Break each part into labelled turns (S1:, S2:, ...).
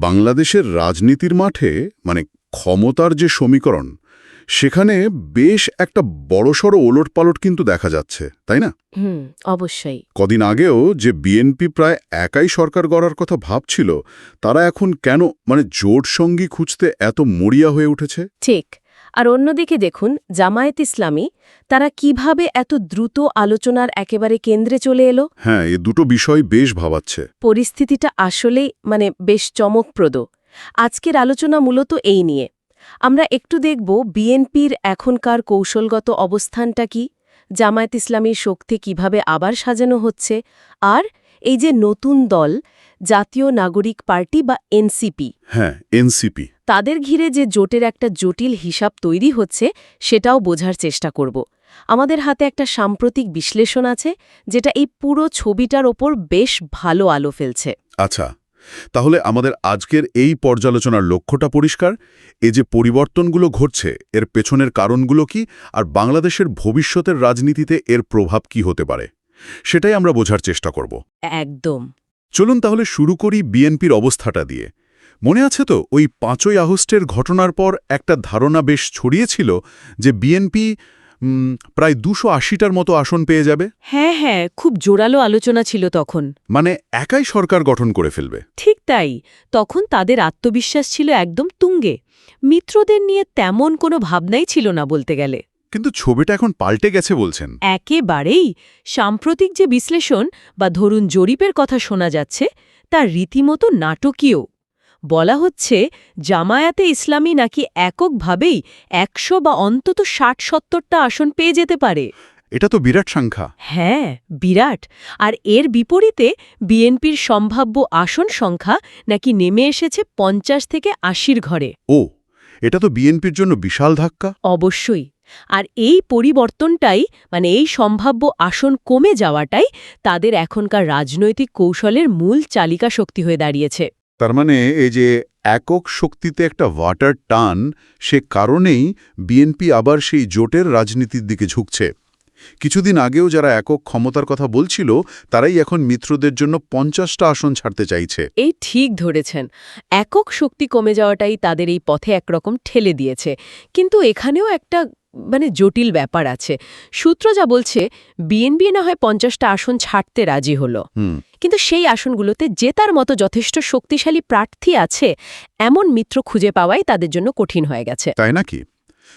S1: বাংলাদেশের রাজনীতির মাঠে মানে ক্ষমতার যে সমীকরণ সেখানে বেশ একটা বড়সড় ওলটপালট কিন্তু দেখা যাচ্ছে তাই না?
S2: হুম অবশ্যই।
S1: কদিন আগেও যে বিএনপি প্রায় একাই সরকার গড়ার কথা ভাবছিল তারা এখন কেন মানে জোট সঙ্গী খুঁজতে এত মরিয়া হয়ে উঠেছে?
S2: ঠিক। আর অন্যদিকে দেখুন জামায়াত ইসলামী তারা কীভাবে এত দ্রুত আলোচনার একেবারে কেন্দ্রে চলে এলো?
S1: হ্যাঁ এ দুটো বিষয় বেশ ভাবাচ্ছে।
S2: পরিস্থিতিটা আসলেই মানে বেশ চমকপ্রদ। আজকের আলোচনা মূলত এই নিয়ে। আমরা একটু দেখব বিএনপির এখনকার কৌশলগত অবস্থানটা কি জামায়াত ইসলামীর শক্তি কীভাবে আবার সাজানো হচ্ছে আর এই যে নতুন দল জাতীয় নাগরিক পার্টি বা এনসিপি।
S1: হ্যাঁ এনসিপি।
S2: তাদের ঘিরে যে জোটের একটা জটিল হিসাব তৈরি হচ্ছে সেটাও বোঝার চেষ্টা করব। আমাদের হাতে একটা সাম্প্রতিক বিশ্লেষণ আছে যেটা এই পুরো ছবিটার ওপর বেশ ভালো আলো ফেলছে।
S1: আচ্ছা তাহলে আমাদের আজকের এই পর্যালোচনার লক্ষ্যটা পরিষ্কার? এ যে পরিবর্তনগুলো ঘটছে এর পেছনের কারণগুলো কি? আর বাংলাদেশের ভবিষ্যতের রাজনীতিতে এর প্রভাব কি হতে পারে? সেটাই আমরা বোঝার চেষ্টা করব।
S2: একদম।
S1: চলুন তাহলে শুরু করি বিএনপির অবস্থাটা দিয়ে। মনে আছে তো ওই পাঁচই আগস্টের ঘটনার পর একটা ধারণা বেশ ছড়িয়েছিল যে বিএনপি প্রায় দুশো আশিটার মতো আসন পেয়ে যাবে?
S2: হ্যাঁ হ্যাঁ খুব জোরালো আলোচনা ছিল তখন।
S1: মানে একাই সরকার গঠন করে ফেলবে?
S2: ঠিক তাই। তখন তাদের আত্মবিশ্বাস ছিল একদম তুঙ্গে। মিত্রদের নিয়ে তেমন কোনো ভাবনাই ছিল না বলতে গেলে।
S1: কিন্তু ছবিটা এখন পাল্টে গেছে বলছেন।
S2: একেবারেই। সাম্প্রতিক যে বিশ্লেষণ বা ধরুন জরিপের কথা শোনা যাচ্ছে তা রীতিমতো নাটকীয়। বলা হচ্ছে জামায়াতে ইসলামী নাকি এককভাবেই একশো বা অন্তত ষাট সত্তরটা আসন পেয়ে যেতে পারে।
S1: এটা তো বিরাট সংখ্যা।
S2: হ্যাঁ বিরাট। আর এর বিপরীতে বিএনপির সম্ভাব্য আসন সংখ্যা নাকি নেমে এসেছে পঞ্চাশ থেকে আশির ঘরে।
S1: ও এটা তো বিএনপির জন্য বিশাল ধাক্কা।
S2: অবশ্যই। আর এই পরিবর্তনটাই মানে এই সম্ভাব্য আসন কমে যাওয়াটাই তাদের এখনকার রাজনৈতিক কৌশলের মূল চালিকা শক্তি হয়ে দাঁড়িয়েছে।
S1: তার মানে এই যে একক শক্তিতে একটা ওয়াটার টান সে কারণেই বিএনপি আবার সেই জোটের রাজনীতির দিকে ঝুঁকছে। কিছুদিন আগেও যারা একক ক্ষমতার কথা বলছিল তারাই এখন মিত্রদের জন্য পঞ্চাশটা আসন ছাড়তে চাইছে।
S2: এই ঠিক ধরেছেন। একক শক্তি কমে যাওয়াটাই তাদের এই পথে একরকম ঠেলে দিয়েছে। কিন্তু এখানেও একটা মানে জটিল ব্যাপার আছে। সূত্র যা বলছে বিএনপি না হয় পঞ্চাশটা আসন ছাড়তে রাজি হলো। কিন্তু সেই আসনগুলোতে জেতার মতো যথেষ্ট শক্তিশালী প্রার্থী আছে এমন মিত্র খুঁজে পাওয়াই তাদের জন্য কঠিন হয়ে গেছে।
S1: তাই নাকি?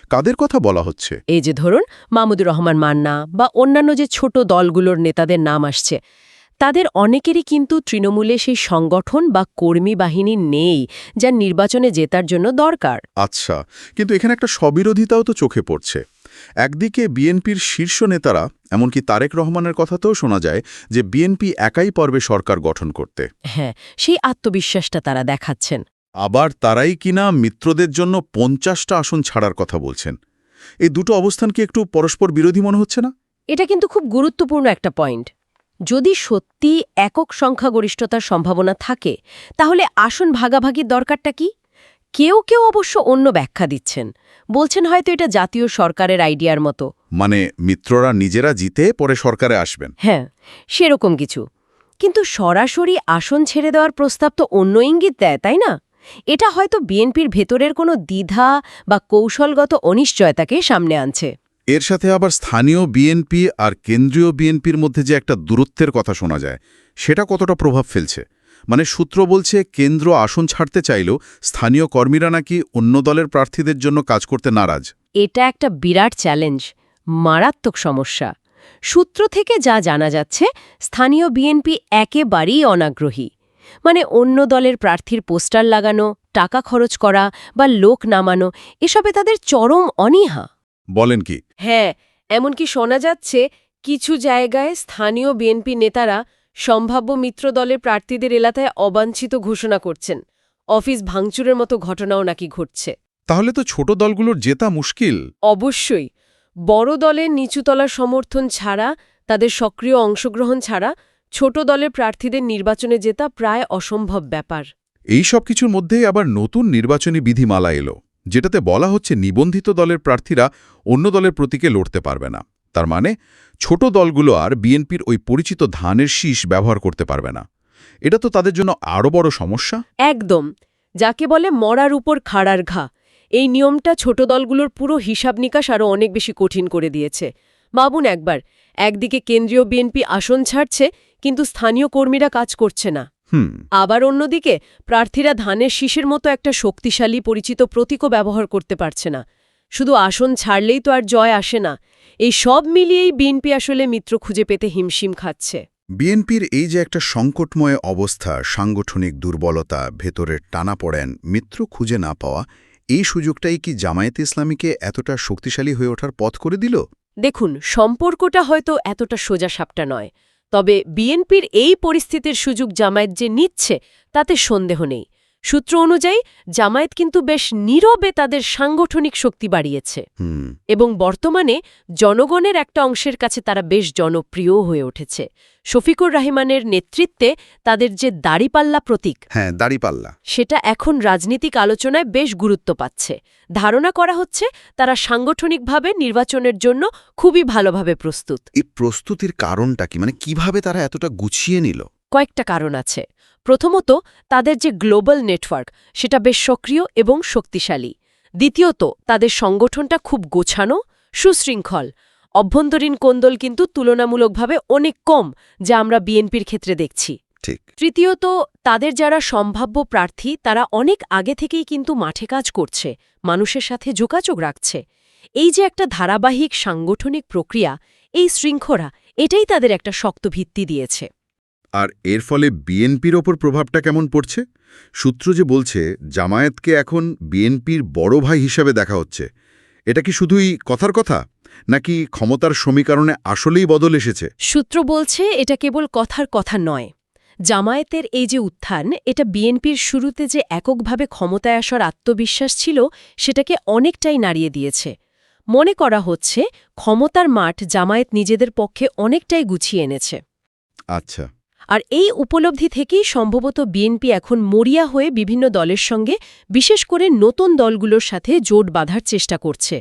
S1: কাদের কথা বলা হচ্ছে?
S2: এই যে ধরুন মামুদুর রহমান মান্না বা অন্যান্য যে ছোট দলগুলোর নেতাদের নাম আসছে। তাদের অনেকেরই কিন্তু তৃণমূলে সেই সংগঠন বা কর্মী বাহিনী নেই যা নির্বাচনে জেতার জন্য দরকার।
S1: আচ্ছা কিন্তু এখানে একটা স্ববিরোধিতাও তো চোখে পড়ছে। একদিকে বিএনপির শীর্ষ নেতারা এমনকি তারেক রহমানের কথাতেও শোনা যায় যে বিএনপি একাই পারবে সরকার গঠন করতে।
S2: হ্যাঁ সেই আত্মবিশ্বাসটা তারা দেখাচ্ছেন।
S1: আবার তারাই কিনা মিত্রদের জন্য পঞ্চাশটা আসন ছাড়ার কথা বলছেন। এই দুটো অবস্থান কি একটু পরস্পর বিরোধী মনে হচ্ছে না?
S2: এটা কিন্তু খুব গুরুত্বপূর্ণ একটা পয়েন্ট। যদি সত্যি একক সংখ্যাগরিষ্ঠতার সম্ভাবনা থাকে তাহলে আসন ভাগাভাগির দরকারটা কি? কেউ কেউ অবশ্য অন্য ব্যাখ্যা দিচ্ছেন। বলছেন হয়তো এটা জাতীয় সরকারের আইডিয়ার মতো।
S1: মানে মিত্ররা নিজেরা জিতে পরে সরকারে আসবেন।
S2: হ্যাঁ সেরকম কিছু। কিন্তু সরাসরি আসন ছেড়ে দেওয়ার প্রস্তাব তো অন্য ইঙ্গিত দেয় তাই না? এটা হয়তো বিএনপির ভেতরের কোনো দ্বিধা বা কৌশলগত অনিশ্চয়তাকে সামনে আনছে।
S1: এর সাথে আবার স্থানীয় বিএনপি আর কেন্দ্রীয় বিএনপির মধ্যে যে একটা দূরত্বের কথা শোনা যায়, সেটা কতটা প্রভাব ফেলছে? মানে সূত্র বলছে, কেন্দ্র আসন ছাড়তে চাইলেও স্থানীয় কর্মীরা নাকি অন্য দলের প্রার্থীদের জন্য কাজ করতে নারাজ।
S2: এটা একটা বিরাট চ্যালেঞ্জ, মারাত্মক সমস্যা। সূত্র থেকে যা জানা যাচ্ছে, স্থানীয় বিএনপি একেবারেই অনাগ্রহী। মানে অন্য দলের প্রার্থীর পোস্টার লাগানো, টাকা খরচ করা বা লোক নামানো, এসবে তাদের চরম অনীহা।
S1: বলেন কি?
S2: হ্যাঁ এমনকি শোনা যাচ্ছে কিছু জায়গায় স্থানীয় বিএনপি নেতারা সম্ভাব্য মিত্র দলের প্রার্থীদের এলাকায় অবাঞ্ছিত ঘোষণা করছেন। অফিস ভাঙচুরের মতো ঘটনাও নাকি ঘটছে।
S1: তাহলে তো ছোট দলগুলোর জেতা মুশকিল।
S2: অবশ্যই বড় দলের নিচুতলার সমর্থন ছাড়া তাদের সক্রিয় অংশগ্রহণ ছাড়া ছোট দলের প্রার্থীদের নির্বাচনে জেতা প্রায় অসম্ভব ব্যাপার।
S1: এই সব কিছুর মধ্যেই আবার নতুন নির্বাচনী বিধিমালা এলো। যেটাতে বলা হচ্ছে নিবন্ধিত দলের প্রার্থীরা অন্য দলের প্রতীকে লড়তে পারবে না। তার মানে ছোট দলগুলো আর বিএনপির ওই পরিচিত ধানের শীষ ব্যবহার করতে পারবে না। এটা তো তাদের জন্য আরও বড় সমস্যা।
S2: একদম। যাকে বলে মরার উপর খাড়ার ঘা। এই নিয়মটা ছোট দলগুলোর পুরো হিসাব নিকাশ আরও অনেক বেশি কঠিন করে দিয়েছে। ভাবুন একবার, একদিকে কেন্দ্রীয় বিএনপি আসন ছাড়ছে, কিন্তু স্থানীয় কর্মীরা কাজ করছে না।
S1: হুম।
S2: আবার অন্যদিকে প্রার্থীরা ধানের শীষের মতো একটা শক্তিশালী পরিচিত প্রতীকও ব্যবহার করতে পারছে না। শুধু আসন ছাড়লেই তো আর জয় আসে না। এই সব মিলিয়েই বিএনপি আসলে মিত্র খুঁজে পেতে হিমশিম খাচ্ছে।
S1: বিএনপির এই যে একটা সংকটময় অবস্থা সাংগঠনিক দুর্বলতা ভেতরের টানাপড়েন মিত্র খুঁজে না পাওয়া এই সুযোগটাই কি জামায়াতে ইসলামীকে এতটা শক্তিশালী হয়ে ওঠার পথ করে দিল?
S2: দেখুন সম্পর্কটা হয়তো এতটা সোজা সাপটা নয়। তবে বিএনপির এই পরিস্থিতির সুযোগ জামায়াত যে নিচ্ছে তাতে সন্দেহ নেই। সূত্র অনুযায়ী জামায়াত কিন্তু বেশ নীরবে তাদের সাংগঠনিক শক্তি বাড়িয়েছে। এবং বর্তমানে জনগণের একটা অংশের কাছে তারা বেশ জনপ্রিয় হয়ে উঠেছে। শফিকুর রাহমানের নেতৃত্বে তাদের যে দাড়িপাল্লা প্রতীক
S1: হ্যাঁ দাড়িপাল্লা।
S2: সেটা এখন রাজনীতিক আলোচনায় বেশ গুরুত্ব পাচ্ছে। ধারণা করা হচ্ছে তারা সাংগঠনিকভাবে নির্বাচনের জন্য খুবই ভালোভাবে প্রস্তুত।
S1: এই প্রস্তুতির কারণটা কি? মানে কীভাবে তারা এতটা গুছিয়ে নিল?
S2: কয়েকটা কারণ আছে। প্রথমত তাদের যে গ্লোবাল নেটওয়ার্ক সেটা বেশ সক্রিয় এবং শক্তিশালী। দ্বিতীয়ত তাদের সংগঠনটা খুব গোছানো সুশৃঙ্খল। অভ্যন্তরীণ কোন্দল কিন্তু তুলনামূলকভাবে অনেক কম যা আমরা বিএনপির ক্ষেত্রে দেখছি।
S1: ঠিক।
S2: তৃতীয়ত তাদের যারা সম্ভাব্য প্রার্থী তারা অনেক আগে থেকেই কিন্তু মাঠে কাজ করছে মানুষের সাথে যোগাযোগ রাখছে। এই যে একটা ধারাবাহিক সাংগঠনিক প্রক্রিয়া এই শৃঙ্খলা এটাই তাদের একটা শক্ত ভিত্তি দিয়েছে।
S1: আর এর ফলে বিএনপির ওপর প্রভাবটা কেমন পড়ছে? সূত্র যে বলছে জামায়াতকে এখন বিএনপির বড় ভাই হিসাবে দেখা হচ্ছে। এটা কি শুধুই কথার কথা? নাকি ক্ষমতার সমীকরণে আসলেই বদল এসেছে?
S2: সূত্র বলছে এটা কেবল কথার কথা নয়। জামায়াতের এই যে উত্থান এটা বিএনপির শুরুতে যে এককভাবে ক্ষমতায় আসার আত্মবিশ্বাস ছিল সেটাকে অনেকটাই নাড়িয়ে দিয়েছে। মনে করা হচ্ছে ক্ষমতার মাঠ জামায়াত নিজেদের পক্ষে অনেকটাই গুছিয়ে এনেছে।
S1: আচ্ছা।
S2: আর এই উপলব্ধি থেকেই সম্ভবত বিএনপি এখন মরিয়া হয়ে বিভিন্ন দলের সঙ্গে বিশেষ করে নতুন দলগুলোর সাথে জোট বাঁধার চেষ্টা করছে।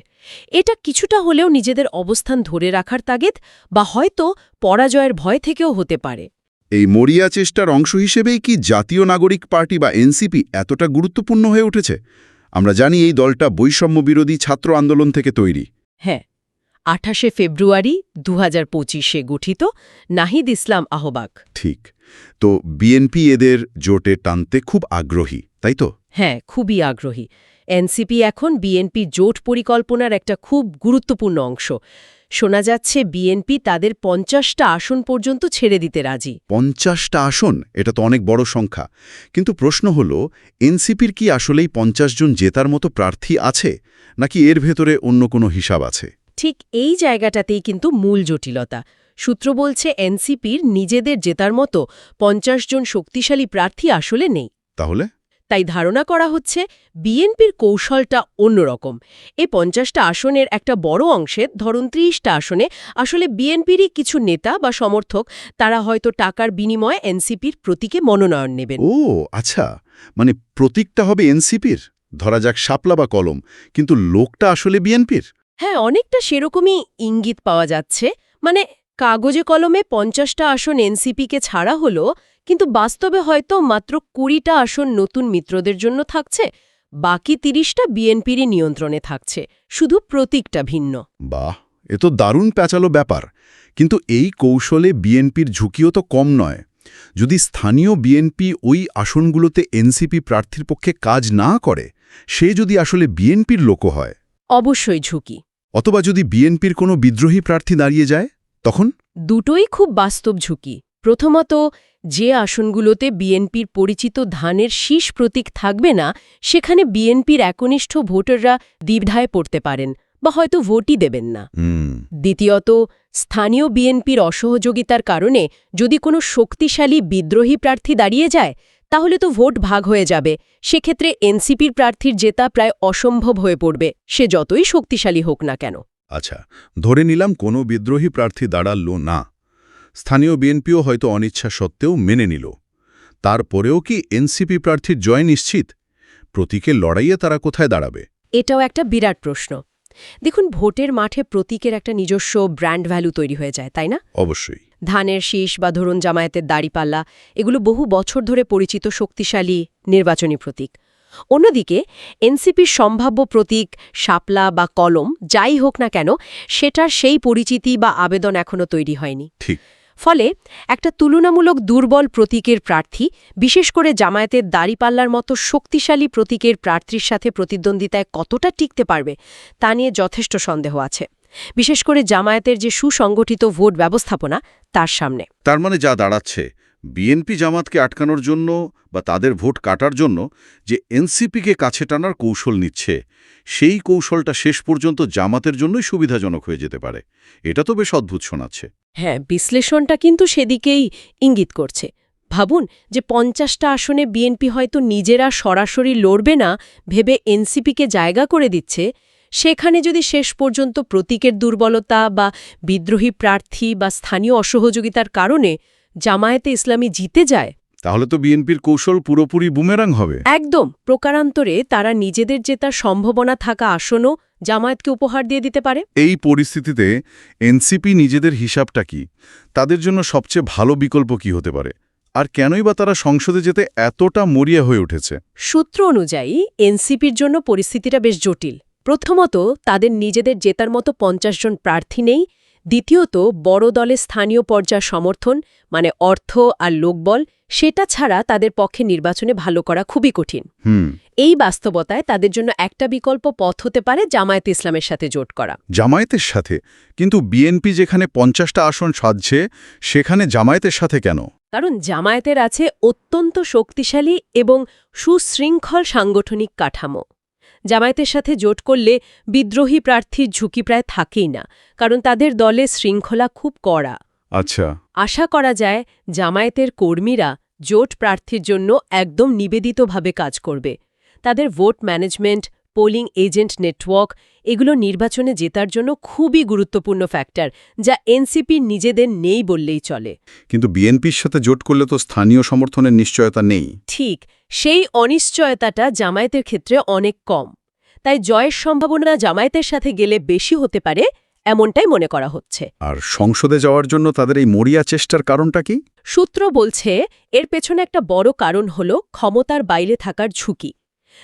S2: এটা কিছুটা হলেও নিজেদের অবস্থান ধরে রাখার তাগিদ বা হয়তো পরাজয়ের ভয় থেকেও হতে পারে।
S1: এই মরিয়া চেষ্টার অংশ হিসেবেই কি জাতীয় নাগরিক পার্টি বা এনসিপি এতটা গুরুত্বপূর্ণ হয়ে উঠেছে? আমরা জানি এই দলটা বৈষম্য বিরোধী ছাত্র আন্দোলন থেকে তৈরি।
S2: হ্যাঁ আঠাশে ফেব্রুয়ারি দু হাজার পঁচিশে গঠিত নাহিদ ইসলাম আহবাক।
S1: ঠিক। তো বিএনপি এদের জোটে টানতে খুব আগ্রহী তাই তো?
S2: হ্যাঁ খুবই আগ্রহী। এনসিপি এখন বিএনপি জোট পরিকল্পনার একটা খুব গুরুত্বপূর্ণ অংশ। শোনা যাচ্ছে বিএনপি তাদের পঞ্চাশটা আসন পর্যন্ত ছেড়ে দিতে রাজি।
S1: পঞ্চাশটা আসন? এটা তো অনেক বড় সংখ্যা। কিন্তু প্রশ্ন হল এনসিপির কি আসলেই পঞ্চাশ জন জেতার মতো প্রার্থী আছে নাকি এর ভেতরে অন্য কোনো হিসাব আছে?
S2: ঠিক এই জায়গাটাতেই কিন্তু মূল জটিলতা। সূত্র বলছে এনসিপির নিজেদের জেতার মতো পঞ্চাশ জন শক্তিশালী প্রার্থী আসলে নেই।
S1: তাহলে?
S2: তাই ধারণা করা হচ্ছে বিএনপির কৌশলটা অন্যরকম। এ পঞ্চাশটা আসনের একটা বড় অংশে ধরুন ত্রিশটা আসনে আসলে বিএনপিরই কিছু নেতা বা সমর্থক তারা হয়তো টাকার বিনিময়ে এনসিপির প্রতীকে মনোনয়ন নেবেন।
S1: ও আচ্ছা। মানে প্রতীকটা হবে এনসিপির? ধরা যাক শাপলা বা কলম। কিন্তু লোকটা আসলে বিএনপির?
S2: হ্যাঁ অনেকটা সেরকমই ইঙ্গিত পাওয়া যাচ্ছে। মানে কাগজে কলমে পঞ্চাশটা আসন এনসিপিকে ছাড়া হলো কিন্তু বাস্তবে হয়তো মাত্র কুড়িটা আসন নতুন মিত্রদের জন্য থাকছে বাকি তিরিশটা বিএনপিরই নিয়ন্ত্রণে থাকছে শুধু প্রতীকটা ভিন্ন।
S1: বাহ এ তো দারুণ প্যাচালো ব্যাপার। কিন্তু এই কৌশলে বিএনপির ঝুঁকিও তো কম নয়। যদি স্থানীয় বিএনপি ওই আসনগুলোতে এনসিপি প্রার্থীর পক্ষে কাজ না করে সে যদি আসলে বিএনপির লোকও হয়।
S2: অবশ্যই ঝুঁকি।
S1: অথবা যদি বিএনপির কোনো বিদ্রোহী প্রার্থী দাঁড়িয়ে যায় তখন?
S2: দুটোই খুব বাস্তব ঝুঁকি। প্রথমত যে আসনগুলোতে বিএনপির পরিচিত ধানের শীষ প্রতীক থাকবে না সেখানে বিএনপির একনিষ্ঠ ভোটাররা দ্বিধায় পড়তে পারেন বা হয়তো ভোটই দেবেন না। দ্বিতীয়ত স্থানীয় বিএনপির অসহযোগিতার কারণে যদি কোনো শক্তিশালী বিদ্রোহী প্রার্থী দাঁড়িয়ে যায় তাহলে তো ভোট ভাগ হয়ে যাবে। সেক্ষেত্রে এনসিপির প্রার্থীর জেতা প্রায় অসম্ভব হয়ে পড়বে। সে যতই শক্তিশালী হোক না কেন।
S1: আচ্ছা ধরে নিলাম কোনো বিদ্রোহী প্রার্থী দাঁড়াল না। স্থানীয় বিএনপিও হয়তো অনিচ্ছা সত্ত্বেও মেনে নিল। তারপরেও কি এনসিপি প্রার্থীর জয় নিশ্চিত? প্রতীকের লড়াইয়ে তারা কোথায় দাঁড়াবে?
S2: এটাও একটা বিরাট প্রশ্ন। দেখুন ভোটের মাঠে প্রতীকের একটা নিজস্ব ব্র্যান্ড ভ্যালু তৈরি হয়ে যায় তাই না?
S1: অবশ্যই।
S2: ধানের শীষ বা ধরুন জামায়াতের দাড়িপাল্লা এগুলো বহু বছর ধরে পরিচিত শক্তিশালী নির্বাচনী প্রতীক। অন্যদিকে এনসিপির সম্ভাব্য প্রতীক শাপলা বা কলম যাই হোক না কেন সেটার সেই পরিচিতি বা আবেদন এখনও তৈরি হয়নি।
S1: ঠিক।
S2: ফলে একটা তুলনামূলক দুর্বল প্রতীকের প্রার্থী বিশেষ করে জামায়াতের দাড়িপাল্লার মতো শক্তিশালী প্রতীকের প্রার্থীর সাথে প্রতিদ্বন্দ্বিতায় কতটা টিকতে পারবে তা নিয়ে যথেষ্ট সন্দেহ আছে। বিশেষ করে জামায়াতের যে সুসংগঠিত ভোট ব্যবস্থাপনা তার সামনে।
S1: তার মানে যা দাঁড়াচ্ছে বিএনপি জামাতকে আটকানোর জন্য বা তাদের ভোট কাটার জন্য যে এনসিপিকে কাছে টানার কৌশল নিচ্ছে সেই কৌশলটা শেষ পর্যন্ত জামাতের জন্যই সুবিধাজনক হয়ে যেতে পারে। এটা তো বেশ অদ্ভুত শোনাচ্ছে।
S2: হ্যাঁ বিশ্লেষণটা কিন্তু সেদিকেই ইঙ্গিত করছে। ভাবুন যে পঞ্চাশটা আসনে বিএনপি হয়তো নিজেরা সরাসরি লড়বে না ভেবে এনসিপিকে জায়গা করে দিচ্ছে সেখানে যদি শেষ পর্যন্ত প্রতীকের দুর্বলতা বা বিদ্রোহী প্রার্থী বা স্থানীয় অসহযোগিতার কারণে জামায়াতে ইসলামী জিতে যায়
S1: তাহলে তো বিএনপির কৌশল পুরোপুরি বুমেরাং হবে।
S2: একদম প্রকারান্তরে তারা নিজেদের জেতার সম্ভাবনা থাকা আসনও জামায়াতকে উপহার দিয়ে দিতে পারে।
S1: এই পরিস্থিতিতে এনসিপি নিজেদের হিসাবটা কি? তাদের জন্য সবচেয়ে ভালো বিকল্প কি হতে পারে? আর কেনই বা তারা সংসদে যেতে এতটা মরিয়া হয়ে উঠেছে?
S2: সূত্র অনুযায়ী এনসিপির জন্য পরিস্থিতিটা বেশ জটিল। প্রথমত তাদের নিজেদের জেতার মতো পঞ্চাশ জন প্রার্থী নেই। দ্বিতীয়ত বড় দলে স্থানীয় পর্যায় সমর্থন মানে অর্থ আর লোকবল সেটা ছাড়া তাদের পক্ষে নির্বাচনে ভালো করা খুবই কঠিন। এই বাস্তবতায় তাদের জন্য একটা বিকল্প পথ হতে পারে জামায়াত ইসলামের সাথে জোট করা।
S1: জামায়াতের সাথে? কিন্তু বিএনপি যেখানে পঞ্চাশটা আসন সাজছে সেখানে জামায়াতের সাথে কেন?
S2: কারণ জামায়াতের আছে অত্যন্ত শক্তিশালী এবং সুশৃঙ্খল সাংগঠনিক কাঠামো। জামায়াতের সাথে জোট করলে বিদ্রোহী প্রার্থীর ঝুঁকি প্রায় থাকেই না কারণ তাদের দলে শৃঙ্খলা খুব কড়া।
S1: আচ্ছা।
S2: আশা করা যায় জামায়াতের কর্মীরা জোট প্রার্থীর জন্য একদম নিবেদিতভাবে কাজ করবে। তাদের vote management polling agent network এগুলো নির্বাচনে জেতার জন্য খুবই গুরুত্বপূর্ণ ফ্যাক্টর যা এনসিপি নিজেদের নেই বললেই চলে।
S1: কিন্তু বিএনপির সাথে জোট করলে তো স্থানীয় সমর্থনের নিশ্চয়তা নেই।
S2: ঠিক সেই অনিশ্চয়তাটা জামায়াতের ক্ষেত্রে অনেক কম। তাই জয়ের সম্ভাবনা জামায়াতের সাথে গেলে বেশি হতে পারে এমনটাই মনে করা হচ্ছে।
S1: আর সংসদে যাওয়ার জন্য তাদের এই মরিয়া চেষ্টার কারণটা কি?
S2: সূত্র বলছে এর পেছনে একটা বড় কারণ হল ক্ষমতার বাইরে থাকার ঝুঁকি।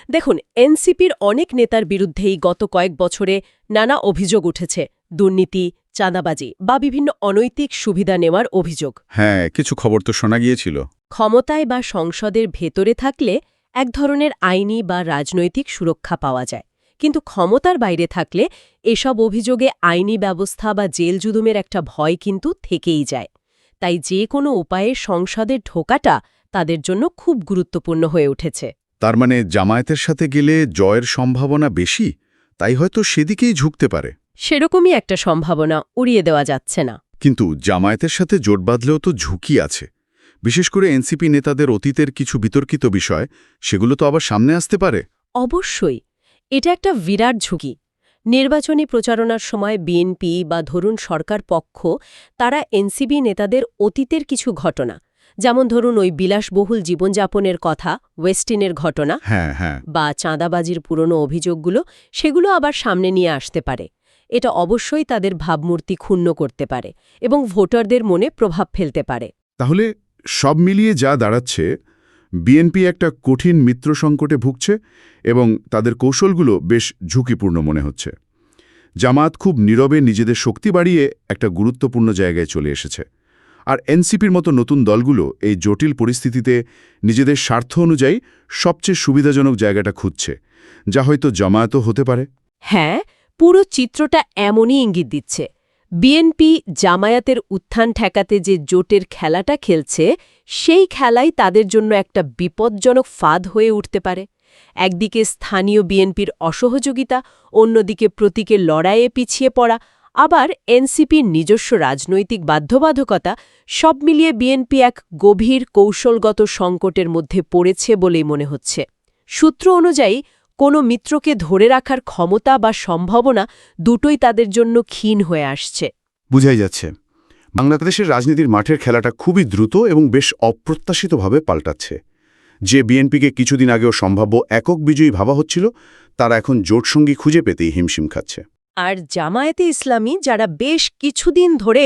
S2: দেখুন এনসিপির অনেক নেতার বিরুদ্ধেই গত কয়েক বছরে নানা অভিযোগ উঠেছে দুর্নীতি চাঁদাবাজি বা বিভিন্ন অনৈতিক সুবিধা নেওয়ার অভিযোগ।
S1: হ্যাঁ কিছু খবর তো শোনা গিয়েছিল।
S2: ক্ষমতায় বা সংসদের ভেতরে থাকলে এক ধরনের আইনি বা রাজনৈতিক সুরক্ষা পাওয়া যায়। কিন্তু ক্ষমতার বাইরে থাকলে এসব অভিযোগে আইনি ব্যবস্থা বা জেল জুদুমের একটা ভয় কিন্তু থেকেই যায়। তাই যে কোনো উপায়ে সংসদে ঢোকাটা তাদের জন্য খুব গুরুত্বপূর্ণ হয়ে উঠেছে।
S1: তার মানে জামায়াতের সাথে গেলে জয়ের সম্ভাবনা বেশি? তাই হয়তো সেদিকেই ঝুঁকতে পারে।
S2: সেরকমই একটা সম্ভাবনা উড়িয়ে দেওয়া যাচ্ছে না।
S1: কিন্তু জামায়াতের সাথে জোট বাঁধলেও তো ঝুঁকি আছে। বিশেষ করে এনসিপি নেতাদের অতীতের কিছু বিতর্কিত বিষয় সেগুলো তো আবার সামনে আসতে পারে।
S2: অবশ্যই এটা একটা বিরাট ঝুঁকি। নির্বাচনী প্রচারণার সময় বিএনপি বা ধরুন সরকার পক্ষ তারা এনসিবি নেতাদের অতীতের কিছু ঘটনা যেমন ধরুন ওই বিলাসবহুল জীবনযাপনের কথা ওয়েস্টিনের ঘটনা
S1: হ্যাঁ হ্যাঁ।
S2: বা চাঁদাবাজির পুরনো অভিযোগগুলো সেগুলো আবার সামনে নিয়ে আসতে পারে। এটা অবশ্যই তাদের ভাবমূর্তি ক্ষুণ্ণ করতে পারে এবং ভোটারদের মনে প্রভাব ফেলতে পারে।
S1: তাহলে সব মিলিয়ে যা দাঁড়াচ্ছে বিএনপি একটা কঠিন মিত্র সংকটে ভুগছে এবং তাদের কৌশলগুলো বেশ ঝুঁকিপূর্ণ মনে হচ্ছে। জামাত খুব নীরবে নিজেদের শক্তি বাড়িয়ে একটা গুরুত্বপূর্ণ জায়গায় চলে এসেছে। আর এনসিপির মতো নতুন দলগুলো এই জটিল পরিস্থিতিতে নিজেদের স্বার্থ অনুযায়ী সবচেয়ে সুবিধাজনক জায়গাটা খুঁজছে, যা হয়তো জামায়াতও হতে পারে।
S2: হ্যাঁ পুরো চিত্রটা এমনই ইঙ্গিত দিচ্ছে। বিএনপি জামায়াতের উত্থান ঠেকাতে যে জোটের খেলাটা খেলছে, সেই খেলাই তাদের জন্য একটা বিপজ্জনক ফাঁদ হয়ে উঠতে পারে। একদিকে স্থানীয় বিএনপির অসহযোগিতা, অন্যদিকে প্রতীকের লড়াইয়ে পিছিয়ে পড়া আবার এনসিপির নিজস্ব রাজনৈতিক বাধ্যবাধকতা সব মিলিয়ে বিএনপি এক গভীর কৌশলগত সংকটের মধ্যে পড়েছে বলেই মনে হচ্ছে। সূত্র অনুযায়ী, কোনো মিত্রকে ধরে রাখার ক্ষমতা বা সম্ভাবনা দুটোই তাদের জন্য ক্ষীণ হয়ে আসছে।
S1: বুঝাই যাচ্ছে। বাংলাদেশের রাজনীতির মাঠের খেলাটা খুবই দ্রুত এবং বেশ অপ্রত্যাশিতভাবে পাল্টাচ্ছে। যে বিএনপিকে কিছুদিন আগেও সম্ভাব্য একক বিজয়ী ভাবা হচ্ছিল, তারা এখন জোটসঙ্গী খুঁজে পেতেই হিমশিম খাচ্ছে।
S2: আর জামায়াতে ইসলামী যারা বেশ কিছুদিন ধরে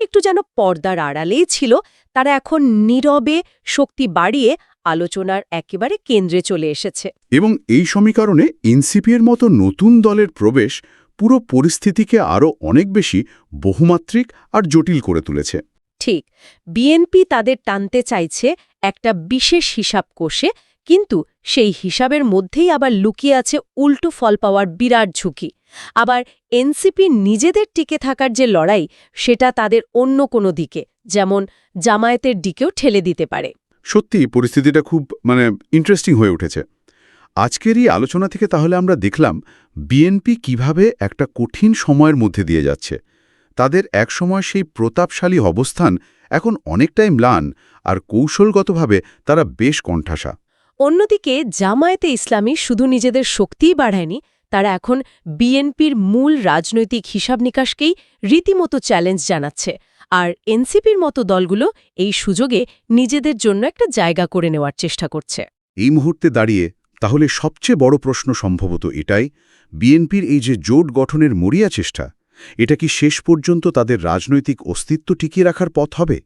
S2: একটু যেন পর্দার আড়ালেই ছিল তারা এখন নীরবে শক্তি বাড়িয়ে আলোচনার একেবারে কেন্দ্রে চলে এসেছে।
S1: এবং এই সমীকরণে এনসিপির মতো নতুন দলের প্রবেশ পুরো পরিস্থিতিকে আরও অনেক বেশি বহুমাত্রিক আর জটিল করে তুলেছে।
S2: ঠিক বিএনপি তাদের টানতে চাইছে একটা বিশেষ হিসাব কোষে কিন্তু সেই হিসাবের মধ্যেই আবার লুকিয়ে আছে উল্টো ফল পাওয়ার বিরাট ঝুঁকি। আবার এনসিপি নিজেদের টিকে থাকার যে লড়াই, সেটা তাদের অন্য কোনো দিকে, যেমন জামায়াতের দিকেও ঠেলে দিতে পারে।
S1: সত্যি, পরিস্থিতিটা খুব মানে ইন্টারেস্টিং হয়ে উঠেছে। আজকের এই আলোচনা থেকে তাহলে আমরা দেখলাম বিএনপি কীভাবে একটা কঠিন সময়ের মধ্যে দিয়ে যাচ্ছে। তাদের একসময় সেই প্রতাপশালী অবস্থান এখন অনেকটাই ম্লান আর কৌশলগতভাবে তারা বেশ কণ্ঠাসা।
S2: অন্যদিকে, জামায়াতে ইসলামী শুধু নিজেদের শক্তিই বাড়ায়নি, তারা এখন বিএনপির মূল রাজনৈতিক হিসাব নিকাশকেই রীতিমতো চ্যালেঞ্জ জানাচ্ছে। আর এনসিপির মতো দলগুলো এই সুযোগে নিজেদের জন্য একটা জায়গা করে নেওয়ার চেষ্টা করছে।
S1: এই মুহূর্তে দাঁড়িয়ে তাহলে সবচেয়ে বড় প্রশ্ন সম্ভবত এটাই, বিএনপির এই যে জোট গঠনের মরিয়া চেষ্টা, এটা কি শেষ পর্যন্ত তাদের রাজনৈতিক অস্তিত্ব টিকিয়ে রাখার পথ হবে?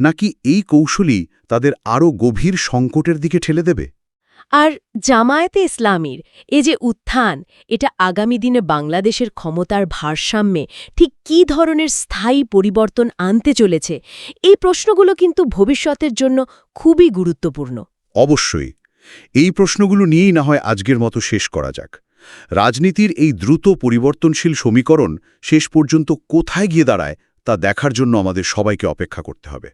S1: নাকি এই কৌশলই তাদের আরও গভীর সংকটের দিকে ঠেলে দেবে?
S2: আর জামায়াতে ইসলামীর এ যে উত্থান এটা আগামী দিনে বাংলাদেশের ক্ষমতার ভারসাম্যে ঠিক কী ধরনের স্থায়ী পরিবর্তন আনতে চলেছে এই প্রশ্নগুলো কিন্তু ভবিষ্যতের জন্য খুবই গুরুত্বপূর্ণ।
S1: অবশ্যই এই প্রশ্নগুলো নিয়েই না হয় আজকের মতো শেষ করা যাক। রাজনীতির এই দ্রুত পরিবর্তনশীল সমীকরণ শেষ পর্যন্ত কোথায় গিয়ে দাঁড়ায় তা দেখার জন্য আমাদের সবাইকে অপেক্ষা করতে হবে।